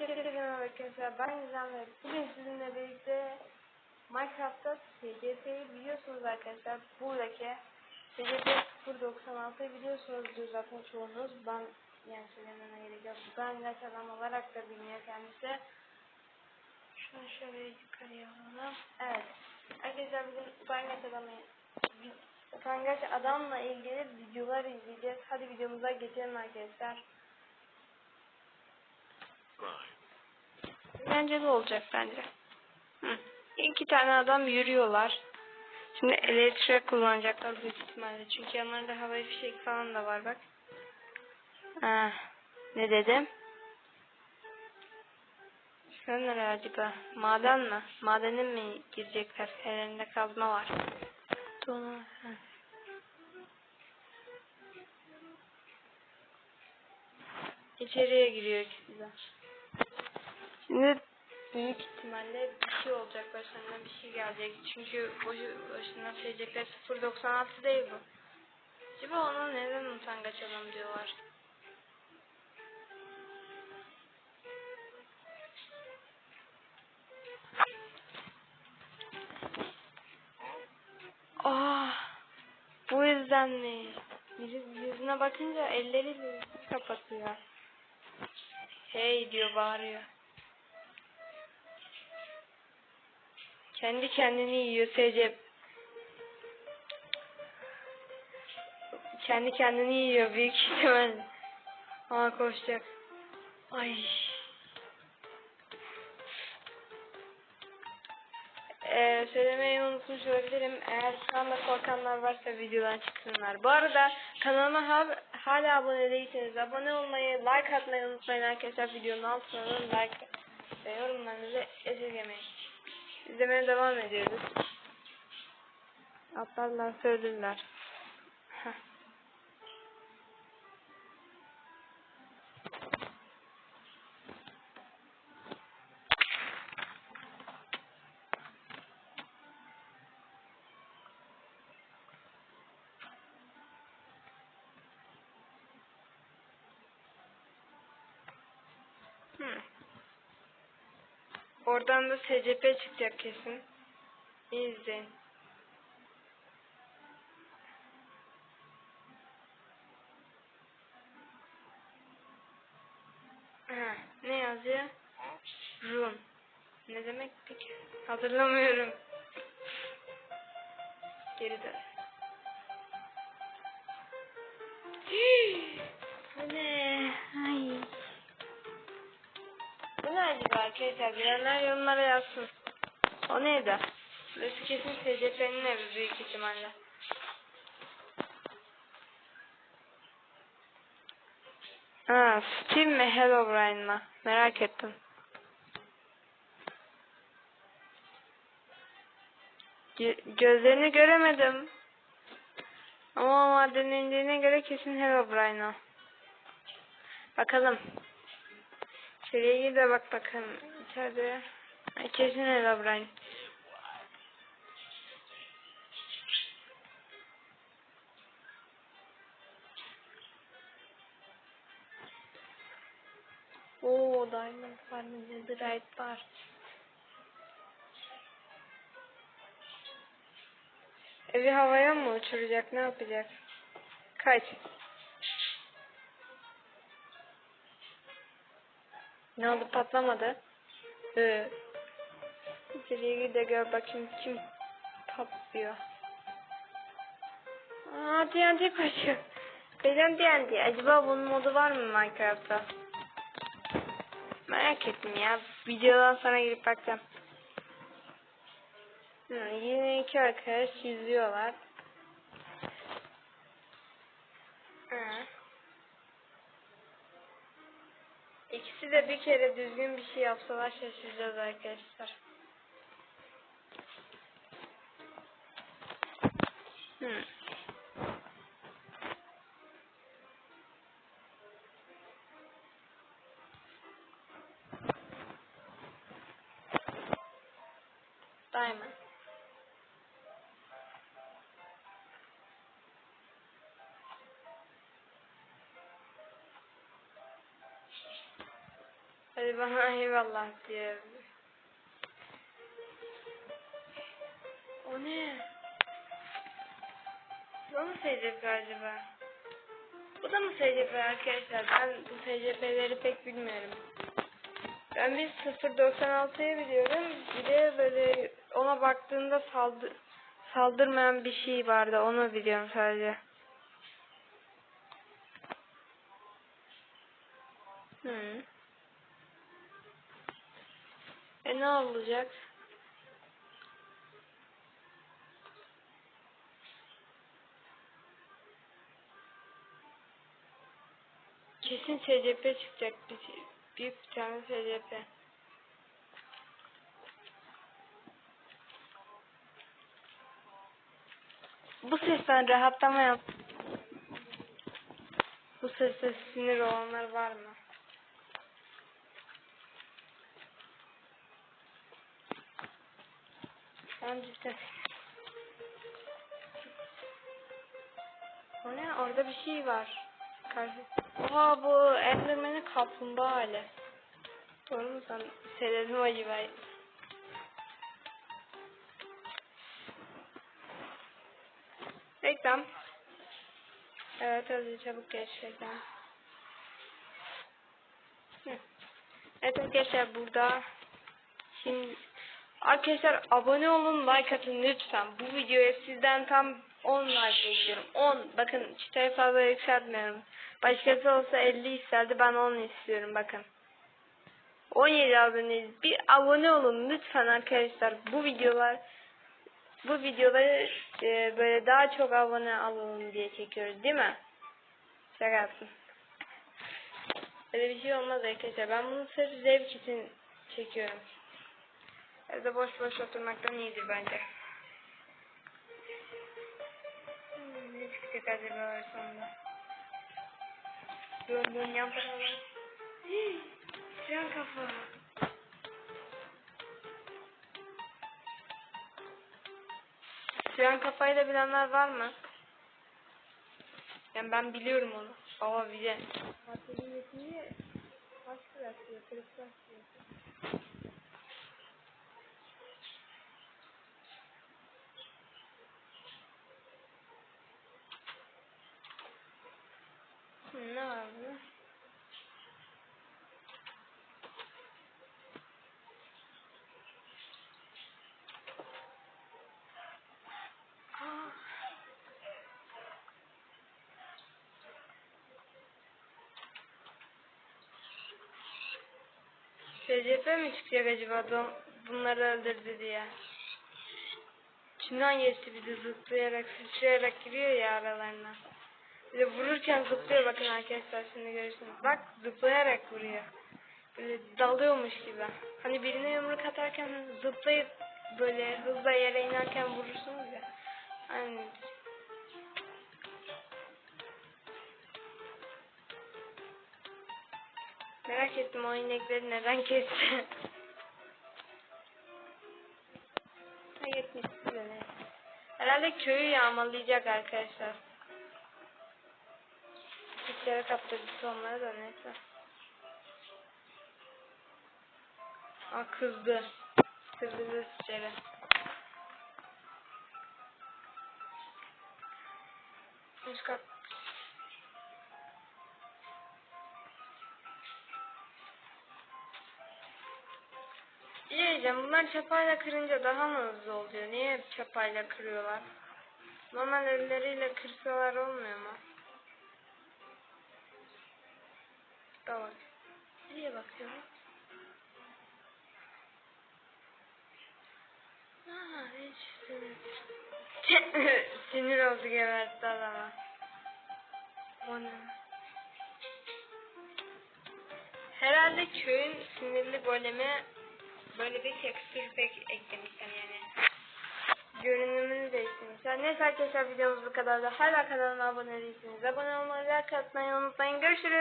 Merhaba arkadaşlar ben Gizem ve bugün sizinle birlikte Minecraft'ta SCP'yi biliyorsunuz arkadaşlar. Buradaki SCP 096'yı biliyorsunuzdur zaten çoğunuz. Ben yani söylememe gerek yok. Ben ilaç adam olarak da bilmiyor kendisi. Şunu şöyle yukarıya alalım. Evet. Arkadaşlar bugün utangaç adamı utangaç adamla ilgili videolar izleyeceğiz. Hadi videomuza geçelim arkadaşlar Eğlenceli olacak bence. Hı. İki tane adam yürüyorlar. Şimdi elektrik kullanacaklar büyük ihtimalle. Çünkü yanlarında havai fişek falan da var bak. Ha, ne dedim? Şunlar acaba maden mi? Madene mi girecekler? Ellerinde kazma var. Donu. ha. İçeriye giriyor ikisi Şimdi büyük ihtimalle bir şey olacak başlarına bir şey gelecek. Çünkü boşu başına SCP 096 değil bu. Acaba ona neden utangaç adam diyorlar? Ah, bu yüzden mi? Yüz- Yüzüne bakınca yüzünü kapatıyor. Hey diyor bağırıyor. Kendi kendini yiyor Secep. Kendi kendini yiyor büyük ihtimal. Aa koşacak. Ay. Ee, söylemeyi unutmuş olabilirim. Eğer şu anda korkanlar varsa videodan çıksınlar. Bu arada kanalıma ha- hala abone değilseniz abone olmayı, like atmayı unutmayın arkadaşlar. Videonun altına like ve yorumlarınızı esirgemeyin. İzlemeye devam ediyoruz. Atlarlar söylürler. Heh. Oradan da SCP çıkacak kesin. İyi izleyin. Ha, ne yazıyor? Room. Ne demek peki? Hatırlamıyorum. Geri dön. Bu ne acaba arkadaşlar? Bilenler yorumlara yazsın. O neydi? Burası kesin SCP'nin evi büyük ihtimalle. Ha, Steve mi Herobrine mı? Merak ettim. Gö- gözlerini göremedim. Ama maden indiğine göre kesin Herobrine o. Bakalım. İçeriye de bak bakalım. İçeride. Kesin Herobrine. Oo, diamond var, netherite var. Evi havaya mı uçuracak, ne yapacak? Kaç. Ne oldu, patlamadı? Ee, içeriye de gör bakayım kim patlıyor. Aa, TNT koşuyor. Benim TNT. Acaba bunun modu var mı Minecraft'ta? Merak ettim ya. Videodan sonra girip bakacağım. Yine iki arkadaş yüzüyorlar. De bir kere düzgün bir şey yapsalar şaşıracağız arkadaşlar. Hı. Hadi bana eyvallah diyor. O ne? Bu mu SCP acaba? Bu da mı SCP arkadaşlar? Ben bu SCP'leri pek bilmiyorum. Ben bir 0.96'yı biliyorum. Bir de böyle ona baktığımda saldı saldırmayan bir şey vardı. Onu biliyorum sadece. Hı. E ne olacak? Kesin SCP çıkacak bir bir tane SCP. Bu sesten rahatlama yap. Bu seste sinir olanlar var mı? Ben cidden. O ne? Orada bir şey var. Karşı. Oha bu Enderman'in kaplumbağa hali. Doğru mu sen? Söyledim acaba? Reklam. Evet hadi çabuk geç reklam. Evet arkadaşlar burada şimdi arkadaşlar abone olun like atın lütfen. Bu videoya sizden tam 10 like bekliyorum. 10 bakın çıtayı fazla yükseltmiyorum. Başkası olsa 50 isterdi ben 10 istiyorum bakın. 17 aboneyiz. Bir abone olun lütfen arkadaşlar. Bu videolar bu videoları e, böyle daha çok abone alalım diye çekiyoruz değil mi? Şaka yaptım. Öyle bir şey olmaz arkadaşlar. Ben bunu sırf zevk için çekiyorum. Evde boş boş oturmaktan iyidir bence. Ne çıkacak acaba sonunda? Dön dön yan tarafa. Tren kafa. Tren kafayı da bilenler var mı? Yani ben biliyorum onu. Baba bize. Hatırlamayı kaç bırakıyor? Kırık bırakıyor. Hı, Ne var burada? Aa. SCP mi çıkacak acaba bunları öldürdü diye? İçinden geçti de zıplayarak sıçrayarak giriyor ya aralarına. De vururken zıplıyor bakın arkadaşlar şimdi görürsünüz. Bak zıplayarak vuruyor. Böyle dalıyormuş gibi. Hani birine yumruk atarken zıplayıp böyle hızla yere inerken vurursunuz ya. Aynen. Merak ettim o inekleri neden kesti. Ha yetmişti beni. Herhalde köyü yağmalayacak arkadaşlar. Kere kaptırdı onları da neyse. Aa kızdı. Kızdı sıçarı. Üst kat. Diyeceğim. Bunlar çapayla kırınca daha mı hızlı oluyor? Niye hep çapayla kırıyorlar? Normal elleriyle kırsalar olmuyor mu? Da bak. Nereye bakıyorum? Aa, hiç sinir. sinir oldu gebertti adama. O ne? Herhalde köyün sinirli golemi böyle bir tekstür pek eklemişler yani. Görünümünü değiştirmişler. Neyse arkadaşlar videomuz bu kadar da hala kanalıma abone değilseniz abone olmayı, like atmayı unutmayın. Görüşürüz.